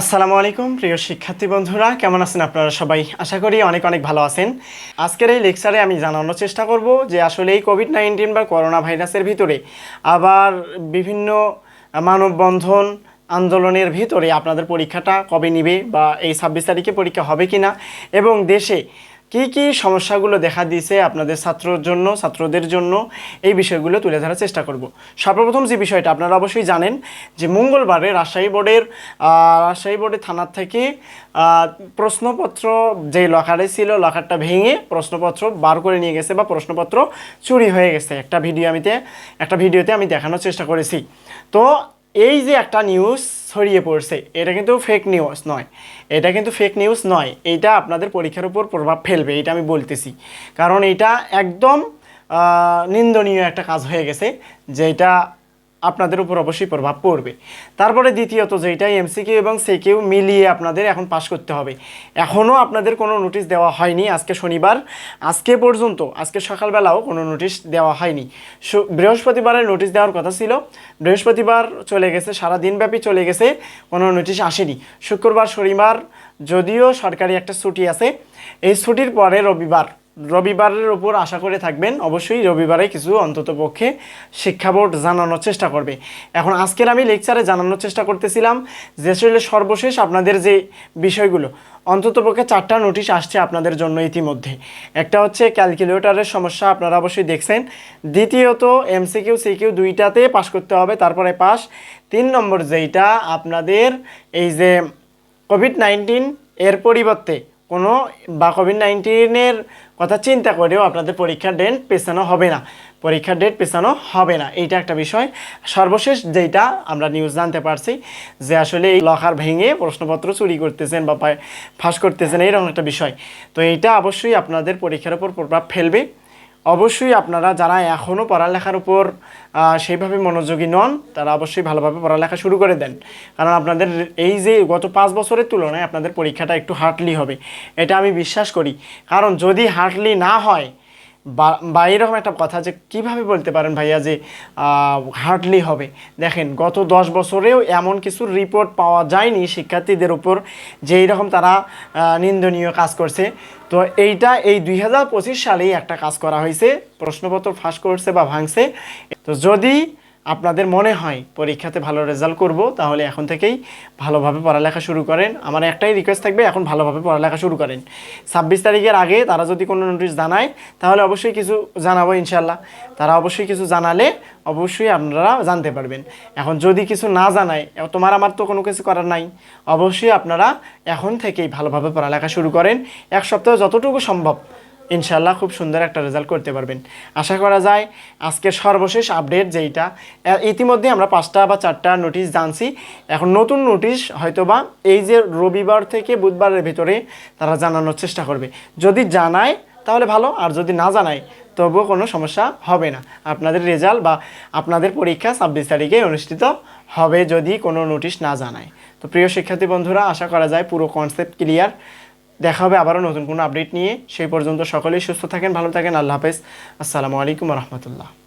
আসসালামু আলাইকুম, প্রিয় শিক্ষার্থী বন্ধুরা। কেমন আছেন আপনারা সবাই? আশা করি অনেক অনেক ভালো আছেন। আজকের এই লেকচারে আমি জানানোর চেষ্টা করব যে আসলে এই কোভিড নাইন্টিন বা করোনা ভাইরাসের ভিতরে আবার বিভিন্ন মানববন্ধন আন্দোলনের ভিতরে আপনাদের পরীক্ষাটা কবে নিবে বা এই ছাব্বিশ তারিখে পরীক্ষা হবে কি না এবং দেশে কি কি সমস্যাগুলো দেখা দিয়েছে আপনাদের ছাত্রর জন্য, ছাত্রদের জন্য, এই বিষয়গুলো তুলে ধরার চেষ্টা করব। সর্বপ্রথম যে বিষয়টা আপনারা অবশ্যই জানেন যে মঙ্গলবারে রাজশাহী বোর্ডের রাজশাহী বোর্ডের থানার থেকে প্রশ্নপত্র যে লকারে ছিল, লকারটা ভেঙে প্রশ্নপত্র বার করে নিয়ে গেছে বা প্রশ্নপত্র চুরি হয়ে গেছে। একটা ভিডিও আমিতে, একটা ভিডিওতে আমি দেখানোর চেষ্টা করেছি। তো এই যে একটা নিউজ ছড়িয়ে পড়ছে। এটা কিন্তু ফেক নিউজ নয়। এটা কিন্তু ফেক নিউজ নয়। এটা আপনাদের পরীক্ষার উপর প্রভাব ফেলবে, এটা আমি বলতেছি। কারণ এটা একদম নিন্দনীয় একটা কাজ হয়ে গেছে, যেটা আপনাদের উপর অবশ্যই প্রভাব পড়বে। তারপরে দ্বিতীয়ত যেটা এমসিকিউ এবং সিকিউ মিলিয়ে আপনাদের এখন পাশ করতে হবে। এখনও আপনাদের কোনো নোটিশ দেওয়া হয়নি আজকে শনিবার। আজকে পর্যন্ত, আজকে সকালবেলাও কোনো নোটিশ দেওয়া হয়নি। বৃহস্পতিবারের নোটিশ দেওয়ার কথা ছিল। বৃহস্পতিবার চলে গেছে, সারা দিনব্যাপী চলে গেছে, কোনো নোটিশ আসেনি। শুক্রবার, শনিবার, যদিও সরকারি একটা ছুটি আছে। এই ছুটির পরে রবিবার রবিবারের উপর আশা করে থাকবেন, অবশ্যই রবিবারে কিছু অন্তত পক্ষে শিক্ষা বোর্ড জানানোর চেষ্টা করবে। এখন আজকের আমি লেকচারে জানানোর চেষ্টা করতেছিলাম যে আসলে সর্বশেষ আপনাদের যে বিষয়গুলো, অন্তত পক্ষে চারটা নোটিশ আসছে আপনাদের জন্য ইতিমধ্যে। একটা হচ্ছে ক্যালকুলেটরের সমস্যা, আপনারা অবশ্যই দেখছেন। দ্বিতীয়ত এমসিকিউ সিকিউ দুইটাতে পাস করতে হবে, তারপরে পাস তিন নম্বর যেইটা, আপনাদের এই যে কোভিড নাইন্টিন এর পরিবর্তে কোনো বা কোভিড নাইন্টিনের কথা চিন্তা করেও আপনাদের পরীক্ষার ডেট পেছানো হবে না। পরীক্ষার ডেট পেছানো হবে না। এইটা একটা বিষয়। সর্বশেষ যেটা আমরা নিউজ জানতে পারছি, যে আসলে এই লকার ভেঙে প্রশ্নপত্র চুরি করতেছেন বা ফাঁস করতেছেন, এইরকম একটা বিষয়। তো এইটা অবশ্যই আপনাদের পরীক্ষার উপর প্রভাব ফেলবে। অবশ্যই আপনারা যারা এখনও পড়ালেখার উপর সেইভাবে মনোযোগী নন, তারা অবশ্যই ভালোভাবে পড়ালেখা শুরু করে দেন। কারণ আপনাদের এই যে গত পাঁচ বছরের তুলনায় আপনাদের পরীক্ষাটা একটু হার্ডলি হবে। এটা আমি বিশ্বাস করি। কারণ যদি হার্ডলি না হয় বা এরকম একটা কথা যে কীভাবে বলতে পারেন ভাইয়া যে হার্ডলি হবে। দেখেন, গত দশ বছরেও এমন কিছু রিপোর্ট পাওয়া যায়নি শিক্ষার্থীদের উপর যে এইরকম তারা নিন্দনীয় কাজ করছে। তো এইটা এই দুই হাজার পঁচিশ সালেই একটা কাজ করা হয়েছে, প্রশ্নপত্র ফাঁস করছে বা ভাঙছে। তো যদি আপনাদের মনে হয় পরীক্ষাতে ভালো রেজাল্ট করব, তাহলে এখন থেকেই ভালোভাবে পড়ালেখা শুরু করেন। আমার একটাই রিকোয়েস্ট থাকবে, এখন ভালোভাবে পড়ালেখা শুরু করেন। ছাব্বিশ তারিখের আগে তারা যদি কোনো নোটিশ জানায়, তাহলে অবশ্যই কিছু জানাব ইনশাল্লাহ তারা অবশ্যই কিছু জানালে অবশ্যই আপনারা জানতে পারবেন। এখন যদি কিছু না জানায় তোমার আমার তো কোনো কিছু করার নাই। অবশ্যই আপনারা এখন থেকেই ভালোভাবে পড়ালেখা শুরু করেন। এক সপ্তাহ যতটুকু সম্ভব। ইনশাল্লাহ খুব সুন্দর একটা রেজাল্ট করতে পারবেন। আশা করা যায় আজকের সর্বশেষ আপডেট যেইটা ইতিমধ্যে আমরা পাঁচটা বা চারটা নোটিশ জানছি। এখন নতুন নোটিশ হয়তোবা এই যে রবিবার থেকে বুধবারের ভিতরে তারা জানানোর চেষ্টা করবে। যদি জানায় তাহলে ভালো, আর যদি না জানায় তবুও কোনো সমস্যা হবে না। আপনাদের রেজাল্ট বা আপনাদের পরীক্ষা ছাব্বিশ তারিখে অনুষ্ঠিত হবে যদি কোনো নোটিশ না জানায়। তো প্রিয় শিক্ষার্থী বন্ধুরা, আশা করা যায় পুরো কনসেপ্ট ক্লিয়ার দেখা হবে আবারও নতুন কোনো আপডেট নিয়ে। সেই পর্যন্ত সকলেই সুস্থ থাকেন, ভালো থাকেন, আল্লাহ হাফেজ। আসসালামু আলাইকুম রহমতুল্লাহ।